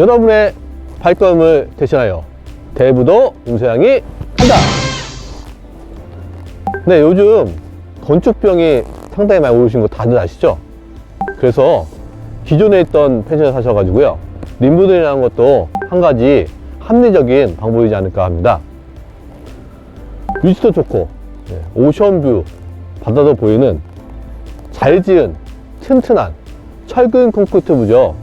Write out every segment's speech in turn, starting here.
여러분의 발걸음을 대신하여 대부도 임소양이 간다. 네, 요즘 건축병이 상당히 많이 오르신 거 다들 아시죠? 그래서 기존에 있던 펜션을 사셔가지고요. 림부들이라는 것도 한 가지 합리적인 방법이지 않을까 합니다. 위치도 좋고, 네, 오션뷰, 바다도 보이는 잘 지은 튼튼한 철근 콘크리트 부죠.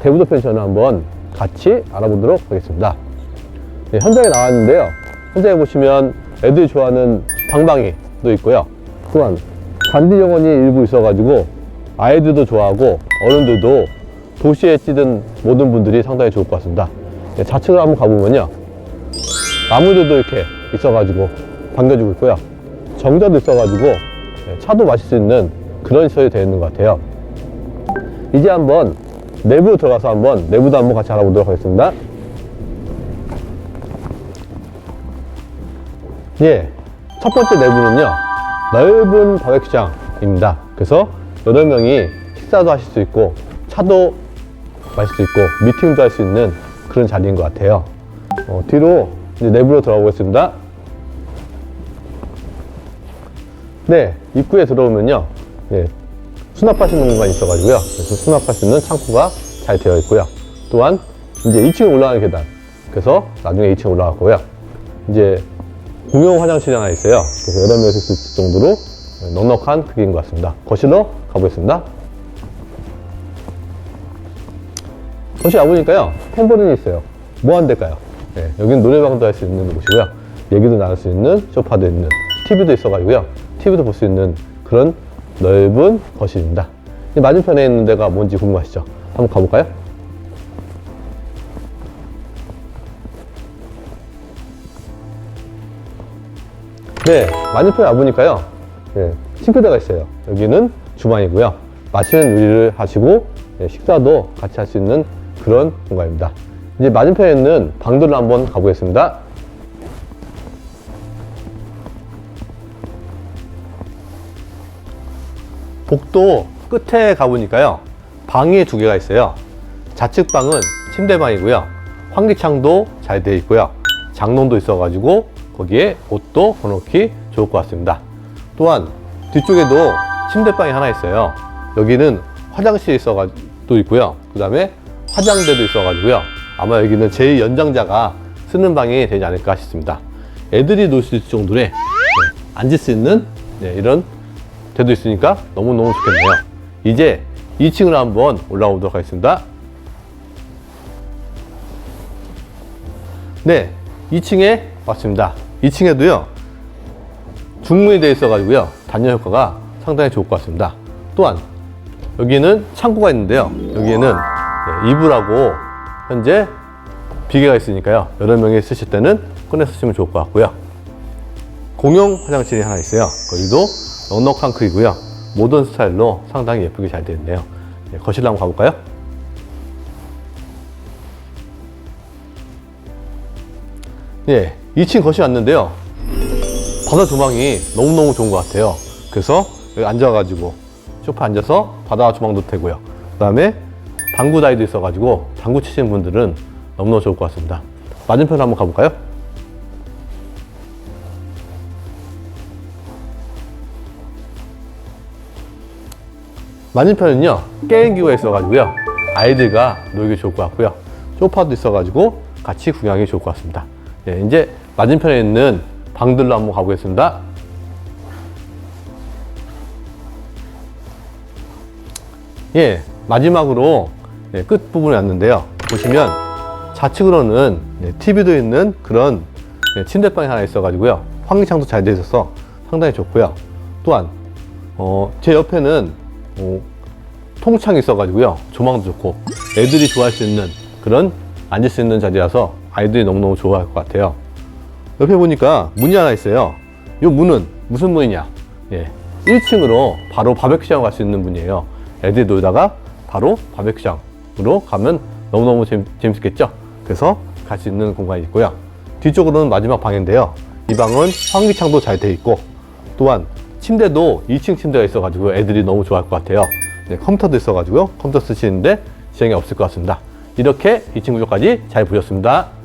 대부도 펜션을 한번 같이 알아보도록 하겠습니다. 네, 현장에 나왔는데요. 현장에 보시면 애들이 좋아하는 방방이도 있고요. 또한 잔디 정원이 일부 있어가지고 아이들도 좋아하고 어른들도 도시에 찌든 모든 분들이 상당히 좋을 것 같습니다. 네, 좌측을 한번 가보면요. 나무들도 이렇게 있어가지고 반겨주고 있고요. 정자도 있어가지고 네, 차도 마실 수 있는 그런 시설이 되어 있는 것 같아요. 이제 한번 내부로 들어가서 한번 내부도 한번 같이 알아보도록 하겠습니다. 예, 첫 번째 내부는요, 넓은 바베큐장입니다. 그래서 여러 명이 식사도 하실 수 있고, 차도 마실 수 있고, 미팅도 할 수 있는 그런 자리인 것 같아요. 어, 뒤로 내부로 들어가 보겠습니다. 네, 입구에 들어오면요, 예, 수납할 수 있는 공간이 있어가지고요. 그래서 수납할 수 있는 창고가 잘 되어 있고요. 또한 이제 2층 올라가는 계단. 그래서 나중에 2층 올라가고요. 이제 공용 화장실이 하나 있어요. 그래서 여러 명이 쓸수 있을 정도로 넉넉한 크기인 것 같습니다. 거실로 가보겠습니다. 거실 와보니까요, 템버린이 있어요. 뭐 데일까요? 예, 여기는 노래방도 할 수 있는 곳이고요. 얘기도 나눌 수 있는 소파도 있는, TV도 있어가지고요. TV도 볼 수 있는 그런 넓은 거실입니다. 이 맞은편에 있는 데가 뭔지 궁금하시죠? 한번 가볼까요? 네, 맞은편에 와보니까요. 예, 싱크대가 있어요. 여기는 주방이고요. 맛있는 요리를 하시고 예, 식사도 같이 할 수 있는 그런 공간입니다. 이제 맞은편에 있는 방들로 한번 가보겠습니다. 복도 끝에 가보니까요. 방이 두 개가 있어요. 좌측 방은 침대방이고요. 환기창도 잘 되어 있고요. 장롱도 있어 가지고 거기에 옷도 걸어놓기 좋을 것 같습니다. 또한 뒤쪽에도 침대방이 하나 있어요. 여기는 화장실이 있어가지고 또 있고요. 그 다음에 화장대도 있어 가지고요. 아마 여기는 제 연장자가 쓰는 방이 되지 않을까 싶습니다. 애들이 놀 수 있을 정도의 네, 앉을 수 있는 네, 이런 대도 있으니까 너무너무 좋겠네요. 이제 2층으로 한번 올라가 보도록 하겠습니다. 네, 2층에 왔습니다. 2층에도요, 중문이 되어 있어가지고요, 단열 효과가 상당히 좋을 것 같습니다. 또한, 여기는 창고가 있는데요, 여기에는 네, 이불하고 현재 비계가 있으니까요, 여러 명이 쓰실 때는 꺼내 쓰시면 좋을 것 같고요. 공용 화장실이 하나 있어요. 거기도 넉넉한 크기고요. 모던 스타일로 상당히 예쁘게 잘 되어 있네요. 네, 거실로 한번 가볼까요? 예, 2층 거실 왔는데요. 바다 조망이 너무너무 좋은 것 같아요. 그래서 여기 앉아가지고 소파 앉아서 바다 조망도 되고요. 그 다음에 당구 다이도 있어가지고 당구 치시는 분들은 너무너무 좋을 것 같습니다. 맞은편으로 한번 가볼까요? 맞은편은요 게임기가 있어가지고요 아이들과 놀기 좋을 것 같고요 소파도 있어가지고 같이 구경하기 좋을 것 같습니다. 예, 이제 맞은편에 있는 방들로 한번 가보겠습니다. 예 마지막으로 예, 끝부분에 왔는데요. 보시면 좌측으로는 예, TV도 있는 그런 예, 침대방이 하나 있어가지고요. 환기창도 잘 되어 있어서 상당히 좋고요. 또한 어, 제 옆에는 어, 통창이 있어가지고요. 조망도 좋고 애들이 좋아할 수 있는 그런 앉을 수 있는 자리라서 아이들이 너무너무 좋아할 것 같아요. 옆에 보니까 문이 하나 있어요. 이 문은 무슨 문이냐? 예, 1층으로 바로 바베큐장 갈 수 있는 문이에요. 애들이 놀다가 바로 바베큐장으로 가면 너무너무 재밌, 재밌겠죠? 그래서 갈 수 있는 공간이 있고요. 뒤쪽으로는 마지막 방인데요. 이 방은 환기창도 잘 돼 있고 또한 침대도 2층 침대가 있어가지고 애들이 너무 좋아할 것 같아요. 네, 컴퓨터도 있어가지고요. 컴퓨터 쓰시는데 지장이 없을 것 같습니다. 이렇게 2층 구조까지 잘 보셨습니다.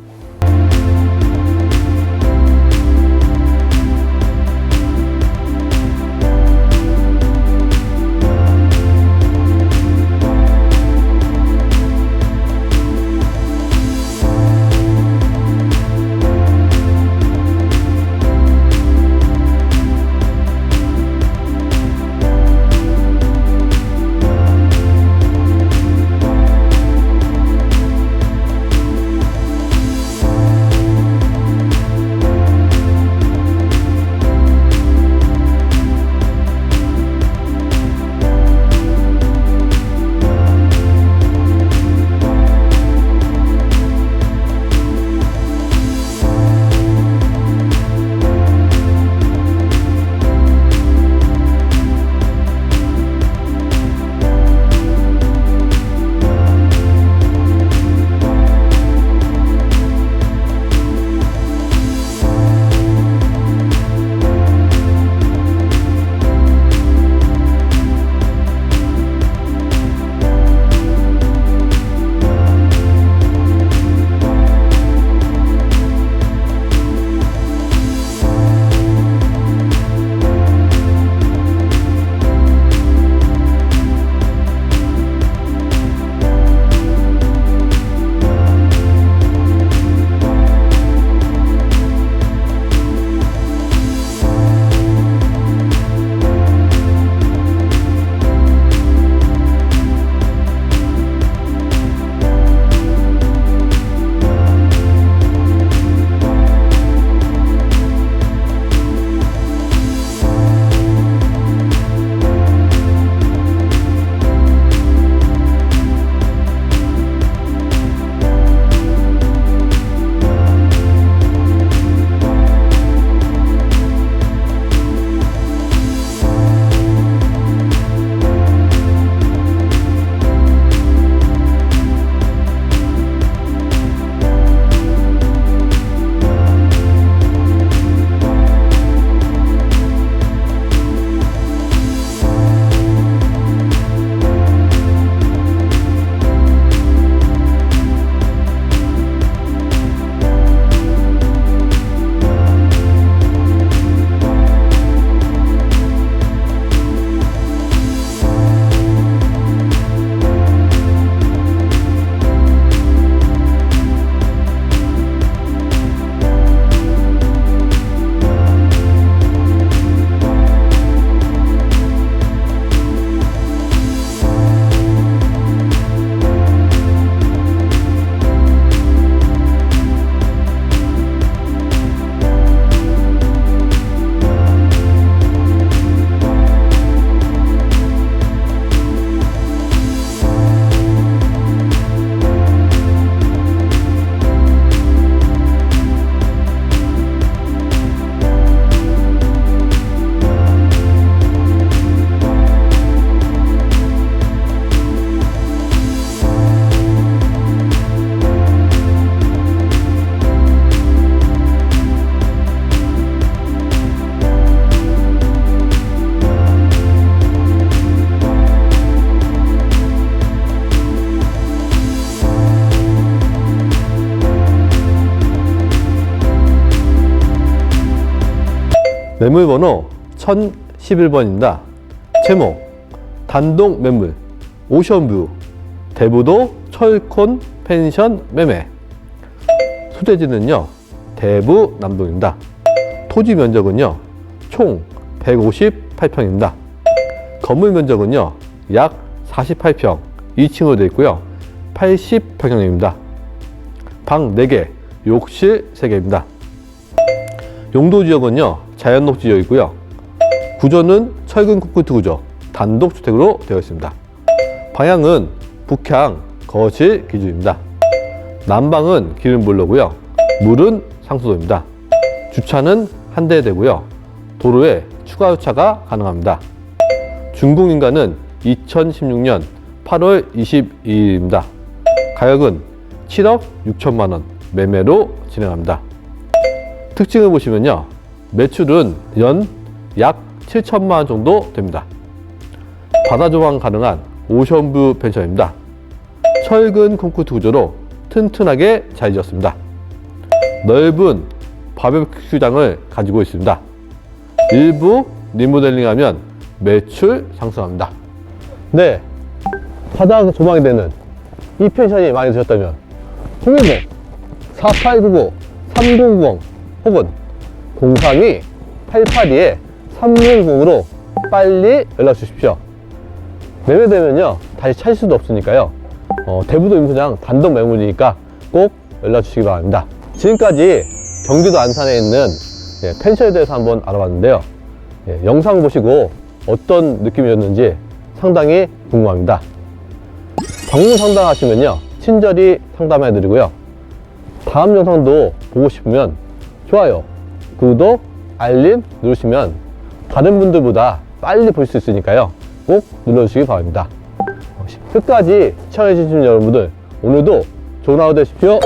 매물번호 1011번입니다. 제목 단독 매물 오션뷰 대부도 철콘 펜션 매매 소재지는요 대부 남동입니다. 토지 면적은요 총 158평입니다. 건물 면적은요 약 48평 2층으로 되어 있고요 80평형입니다. 방 4개, 욕실 3개입니다. 용도 지역은요 자연 녹지여 있고요. 구조는 철근 콘크리트 구조 단독 주택으로 되어 있습니다. 방향은 북향 거실 기준입니다. 난방은 기름 보일러고요. 물은 상수도입니다. 주차는 한 대 되고요. 도로에 추가 주차가 가능합니다. 준공인가는 2016년 8월 22일입니다. 가격은 7억 6천만 원 매매로 진행합니다. 특징을 보시면요. 매출은 연 약 7천만 원 정도 됩니다. 바다 조망 가능한 오션뷰 펜션입니다. 철근 콘크리트 구조로 튼튼하게 잘 지었습니다. 넓은 바베큐장을 가지고 있습니다. 일부 리모델링하면 매출 상승합니다. 네, 바닥 조망이 되는 이 펜션이 마음에 드셨다면 010 4899 3090 혹은 032 882에 360으로 빨리 연락 주십시오. 매매되면요 다시 찾을 수도 없으니까요. 어, 대부도 임소장 단독 매물이니까 꼭 연락 주시기 바랍니다. 지금까지 경기도 안산에 있는 예, 펜션에 대해서 한번 알아봤는데요. 예, 영상 보시고 어떤 느낌이었는지 상당히 궁금합니다. 방문 상담하시면요 친절히 상담해 드리고요 다음 영상도 보고 싶으면 좋아요 구독 알림 누르시면 다른 분들보다 빨리 볼 수 있으니까요. 꼭 눌러주시기 바랍니다. 끝까지 시청해 주신 여러분들 오늘도 좋은 하루 되십시오